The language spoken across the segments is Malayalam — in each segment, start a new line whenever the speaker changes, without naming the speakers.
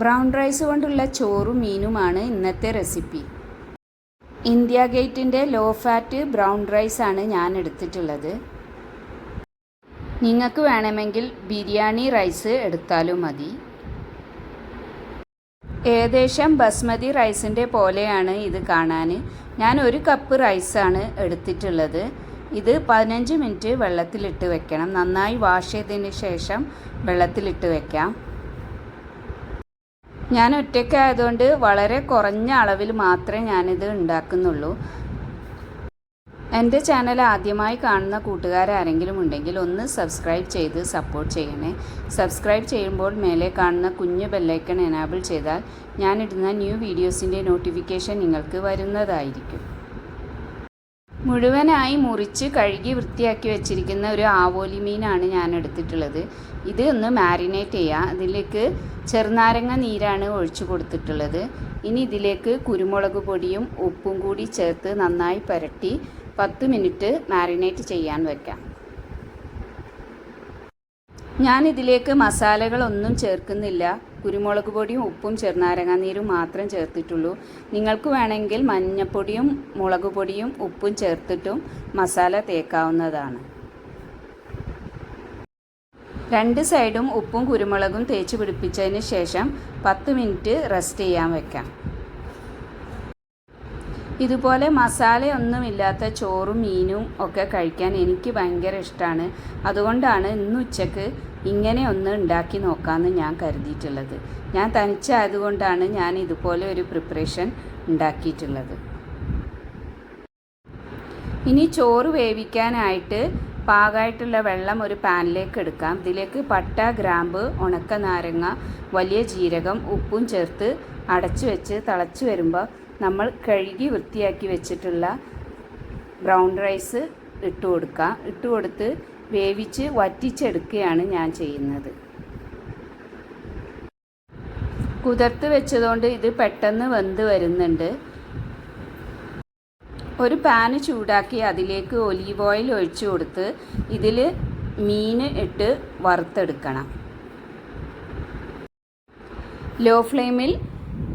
ബ്രൗൺ റൈസ് കൊണ്ടുള്ള ചോറും മീനുമാണ് ഇന്നത്തെ റെസിപ്പി. ഇന്ത്യ ഗേറ്റിന്റെ ലോ ഫാറ്റ് ബ്രൗൺ റൈസ് ആണ് ഞാൻ എടുത്തിട്ടുള്ളത്. നിങ്ങൾക്ക് വേണമെങ്കിൽ ബിരിയാണി റൈസ് എടുത്താലും മതി. ഏകദേശം ബസ്മതി റൈസിന്റെ പോലെയാണ് ഇത് കാണാൻ. ഞാൻ ഒരു കപ്പ് റൈസാണ് എടുത്തിട്ടുള്ളത്. ഇത് പതിനഞ്ച് മിനിറ്റ് വെള്ളത്തിലിട്ട് വെക്കണം. നന്നായി വാഷ് ചെയ്തതിന് ശേഷം വെള്ളത്തിലിട്ട് വെക്കാം. ഞാൻ ഒറ്റയ്ക്കായതുകൊണ്ട് വളരെ കുറഞ്ഞ അളവിൽ മാത്രമേ ഞാനിത് ഉണ്ടാക്കുന്നുള്ളൂ. എന്റെ ചാനൽ ആദ്യമായി കാണുന്ന കൂട്ടുകാരാരെങ്കിലും ഉണ്ടെങ്കിൽ ഒന്ന് സബ്സ്ക്രൈബ് ചെയ്ത് സപ്പോർട്ട് ചെയ്യണേ. സബ്സ്ക്രൈബ് ചെയ്യുമ്പോൾ മേലെ കാണുന്ന കുഞ്ഞു ബെല്ലൈക്കൺ എനാബിൾ ചെയ്താൽ ഞാനിടുന്ന ന്യൂ വീഡിയോസിന്റെ നോട്ടിഫിക്കേഷൻ നിങ്ങൾക്ക് വരുന്നതായിരിക്കും. മുഴുവനായി മുറിച്ച് കഴുകി വൃത്തിയാക്കി വെച്ചിരിക്കുന്ന ഒരു ആവോലി മീനാണ് ഞാൻ എടുത്തിട്ടുള്ളത്. ഇത് ഒന്ന് മാരിനേറ്റ് ചെയ്യുക അതിലേക്ക് ചെറുനാരങ്ങ നീരാണ് ഒഴിച്ചു കൊടുത്തിട്ടുള്ളത്. ഇനി ഇതിലേക്ക് കുരുമുളക് പൊടിയും ഉപ്പും കൂടി ചേർത്ത് നന്നായി പുരട്ടി പത്ത് മിനിറ്റ് മാരിനേറ്റ് ചെയ്യാൻ വെക്കാം. ഞാൻ ഇതിലേക്ക് മസാലകളൊന്നും ചേർക്കുന്നില്ല. കുരുമുളക് പൊടിയും ഉപ്പും ചെറുനാരങ്ങാനീരും മാത്രം ചേർത്തിട്ടുള്ളൂ. നിങ്ങൾക്ക് വേണമെങ്കിൽ മഞ്ഞൾപ്പൊടിയും മുളക് പൊടിയും ഉപ്പും ചേർത്തിട്ടും മസാല തേക്കാവുന്നതാണ്. രണ്ട് സൈഡും ഉപ്പും കുരുമുളകും തേച്ച് പിടിപ്പിച്ചതിന് ശേഷം പത്ത് മിനിറ്റ് റെസ്റ്റ് ചെയ്യാൻ വെക്കാം. ഇതുപോലെ മസാലയൊന്നുമില്ലാത്ത ചോറും മീനും ഒക്കെ കഴിക്കാൻ എനിക്ക് ഭയങ്കര ഇഷ്ടമാണ് അതുകൊണ്ടാണ് ഇന്ന് ഉച്ചയ്ക്ക് ഇങ്ങനെ ഒന്ന് ഉണ്ടാക്കി നോക്കാമെന്ന് ഞാൻ കരുതിയിട്ടുള്ളത്. ഞാൻ തനിച്ചായതുകൊണ്ടാണ് ഞാൻ ഇതുപോലെ ഒരു പ്രിപ്പറേഷൻ ഉണ്ടാക്കിയിട്ടുള്ളത്. ഇനി ചോറ് വേവിക്കാനായിട്ട് പാകമായിട്ടുള്ള വെള്ളം ഒരു പാനിലേക്ക് എടുക്കാം. ഇതിലേക്ക് പട്ട ഗ്രാമ്പ് ഉണക്ക നാരങ്ങ വലിയ ജീരകം ഉപ്പും ചേർത്ത് അടച്ചു വെച്ച് തിളച്ച് വരുമ്പോൾ നമ്മൾ കഴുകി വൃത്തിയാക്കി വെച്ചിട്ടുള്ള ബ്രൗൺ റൈസ് ഇട്ട് കൊടുക്കുക ഇട്ട് കൊടുത്ത് വേവിച്ച് വറ്റിച്ചെടുക്കുകയാണ് ഞാൻ ചെയ്യുന്നത്. കുതിർത്ത് വെച്ചതുകൊണ്ട് ഇത് പെട്ടെന്ന് വെന്ത് വരുന്നുണ്ട്. ഒരു പാന് ചൂടാക്കി അതിലേക്ക് ഒലീവ് ഓയിൽ ഒഴിച്ചു കൊടുത്ത് ഇതിൽ മീൻ ഇട്ട് വറുത്തെടുക്കണം. ലോ ഫ്ലെയിമിൽ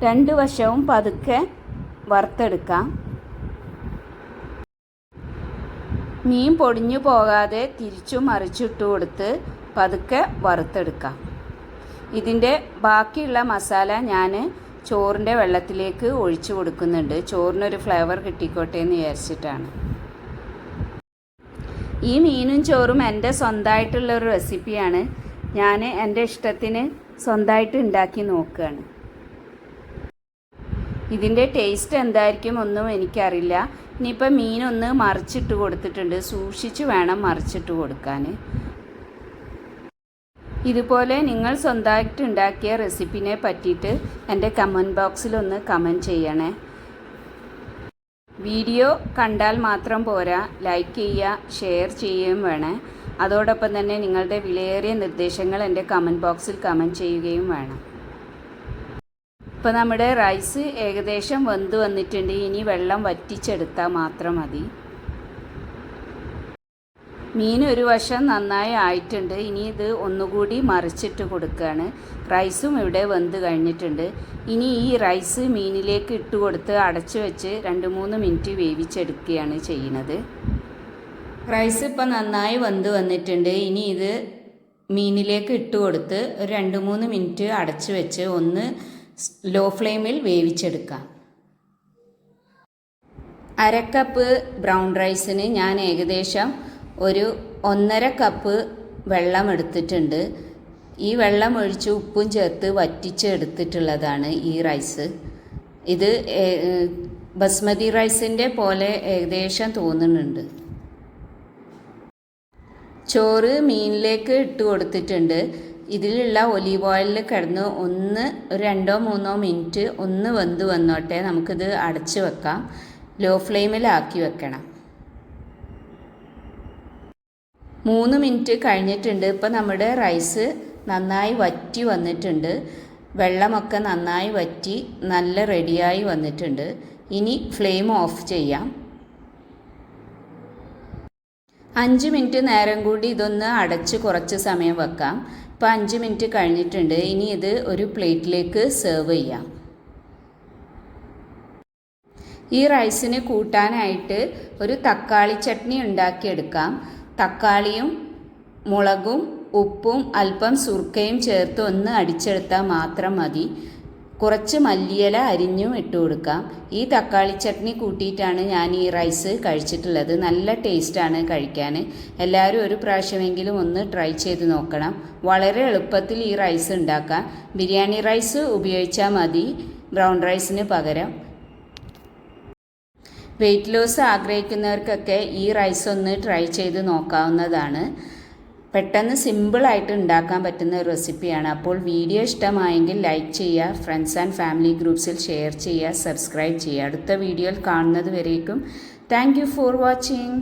രണ്ട് വശവും പതുക്കെ വറുത്തെടുക്കാം. മീൻ പൊടിഞ്ഞു പോകാതെ തിരിച്ചു മറിച്ചിട്ട് കൊടുത്ത് പതുക്കെ വറുത്തെടുക്കാം. ഇതിന്റെ ബാക്കിയുള്ള മസാല ഞാൻ ചോറിന്റെ വെള്ളത്തിലേക്ക് ഒഴിച്ചു കൊടുക്കുന്നുണ്ട്. ചോറിനൊരു ഫ്ലേവർ കിട്ടിക്കോട്ടെ എന്ന് വിചാരിച്ചിട്ടാണ്. ഈ മീനും ചോറും എന്റെ സ്വന്തമായിട്ടുള്ളൊരു റെസിപ്പിയാണ്. ഞാൻ എന്റെ ഇഷ്ടത്തിന് സ്വന്തമായിട്ട് ഉണ്ടാക്കി നോക്കുകയാണ്. ഇതിന്റെ ടേസ്റ്റ് എന്തായിരിക്കും ഒന്നും എനിക്കറിയില്ല. ഇനിയിപ്പോൾ മീനൊന്ന് മറിച്ചിട്ട് കൊടുത്തിട്ടുണ്ട്. സൂക്ഷിച്ച് വേണം മറിച്ചിട്ട് കൊടുക്കാൻ. ഇതുപോലെ നിങ്ങൾ സ്വന്തമായിട്ട് ഉണ്ടാക്കിയ റെസിപ്പിനെ പറ്റിയിട്ട് എന്റെ കമന്റ് ബോക്സിലൊന്ന് കമന്റ് ചെയ്യണേ. വീഡിയോ കണ്ടാൽ മാത്രം പോരാ. ലൈക്ക് ചെയ്യുക ഷെയർ ചെയ്യുകയും വേണേ. അതോടൊപ്പം തന്നെ നിങ്ങളുടെ വിലയേറിയ നിർദ്ദേശങ്ങൾ എന്റെ കമന്റ് ബോക്സിൽ കമന്റ് ചെയ്യുകയും വേണം. ഇപ്പോൾ നമ്മുടെ റൈസ് ഏകദേശം വെന്ത് വന്നിട്ടുണ്ട്. ഇനി വെള്ളം വറ്റിച്ചെടുത്താൽ മാത്രം മതി. മീൻ ഒരു വശം നന്നായി ആയിട്ടുണ്ട്. ഇനി ഇത് ഒന്നുകൂടി മറിച്ചിട്ട് കൊടുക്കുകയാണ് റൈസും ഇവിടെ വെന്ത് കഴിഞ്ഞിട്ടുണ്ട്. ഇനി ഈ റൈസ് മീനിലേക്ക് ഇട്ട് കൊടുത്ത് അടച്ചു വെച്ച് രണ്ട് മൂന്ന് മിനിറ്റ് വേവിച്ചെടുക്കുകയാണ് ചെയ്യുന്നത്. റൈസ് ഇപ്പം നന്നായി വെന്ത് വന്നിട്ടുണ്ട്. ഇനി ഇത് മീനിലേക്ക് ഇട്ട് കൊടുത്ത് ഒരു രണ്ട് മൂന്ന് മിനിറ്റ് അടച്ചു വെച്ച് ഒന്ന് ലോ ഫ്ലെയിമിൽ വേവിച്ചെടുക്കാം. അരക്കപ്പ് ബ്രൗൺ റൈസിന് ഞാൻ ഏകദേശം ഒരു ഒന്നര കപ്പ് വെള്ളം എടുത്തിട്ടുണ്ട്. ഈ വെള്ളം ഒഴിച്ച് ഉപ്പും ചേർത്ത് വറ്റിച്ചെടുത്തിട്ടുള്ളതാണ് ഈ റൈസ്. ഇത് ബസ്മതി റൈസിന്റെ പോലെ ഏകദേശം തോന്നുന്നുണ്ട്. ചോറ് മീനിലേക്ക് ഇട്ട് കൊടുത്തിട്ടുണ്ട്. ഇതിലുള്ള ഒലീവ് ഓയിലിൽ കിടന്ന് ഒന്ന് ഒരു രണ്ടോ മൂന്നോ മിനിറ്റ് ഒന്ന് വെന്ത് വന്നോട്ടെ. നമുക്കിത് അടച്ച് വെക്കാം. ലോ ഫ്ലെയിമിലാക്കി വെക്കണം. മൂന്ന് മിനിറ്റ് കഴിഞ്ഞിട്ടുണ്ട്. ഇപ്പോൾ നമ്മുടെ റൈസ് നന്നായി വറ്റി വന്നിട്ടുണ്ട്. വെള്ളമൊക്കെ നന്നായി വറ്റി നല്ല റെഡിയായി വന്നിട്ടുണ്ട്. ഇനി ഫ്ലെയിം ഓഫ് ചെയ്യാം. അഞ്ച് മിനിറ്റ് നേരം കൂടി ഇതൊന്ന് അടച്ച് കുറച്ച് സമയം വെക്കാം. ഇപ്പോൾ അഞ്ച് മിനിറ്റ് കഴിഞ്ഞിട്ടുണ്ട്. ഇനി ഇത് ഒരു പ്ലേറ്റിലേക്ക് സെർവ് ചെയ്യാം. ഈ റൈസിന് കൂട്ടാനായിട്ട് ഒരു തക്കാളി ചട്നി ഉണ്ടാക്കിയെടുക്കാം. തക്കാളിയും മുളകും ഉപ്പും അല്പം സുർക്കയും ചേർത്ത് ഒന്ന് അടിച്ചെടുത്താൽ മാത്രം മതി. കുറച്ച് മല്ലിയില അരിഞ്ഞും ഇട്ട് കൊടുക്കാം. ഈ തക്കാളി ചട്നി കൂട്ടിയിട്ടാണ് ഞാൻ ഈ റൈസ് കഴിച്ചിട്ടുള്ളത്. നല്ല ടേസ്റ്റാണ് കഴിക്കാൻ. എല്ലാവരും ഒരു പ്രാവശ്യമെങ്കിലും ഒന്ന് ട്രൈ ചെയ്ത് നോക്കണം. വളരെ എളുപ്പത്തിൽ ഈ റൈസ് ഉണ്ടാക്കാം. ബിരിയാണി റൈസ് ഉപയോഗിച്ചാൽ മതി. ബ്രൗൺ റൈസിന് പകരം. വെയിറ്റ് ലോസ് ആഗ്രഹിക്കുന്നവർക്കൊക്കെ ഈ റൈസ് ഒന്ന് ട്രൈ ചെയ്ത് നോക്കാവുന്നതാണ്. പെട്ടെന്ന് സിമ്പിളായിട്ട് ഉണ്ടാക്കാൻ പറ്റുന്ന ഒരു റെസിപ്പിയാണ്. അപ്പോൾ വീഡിയോ ഇഷ്ടമായെങ്കിൽ ലൈക്ക് ചെയ്യുക ഫ്രണ്ട്സ് ആൻഡ് ഫാമിലി ഗ്രൂപ്പ്സിൽ ഷെയർ ചെയ്യുക സബ്സ്ക്രൈബ് ചെയ്യുക. അടുത്ത വീഡിയോയിൽ കാണുന്നത് വരേക്കും. Thank for watching.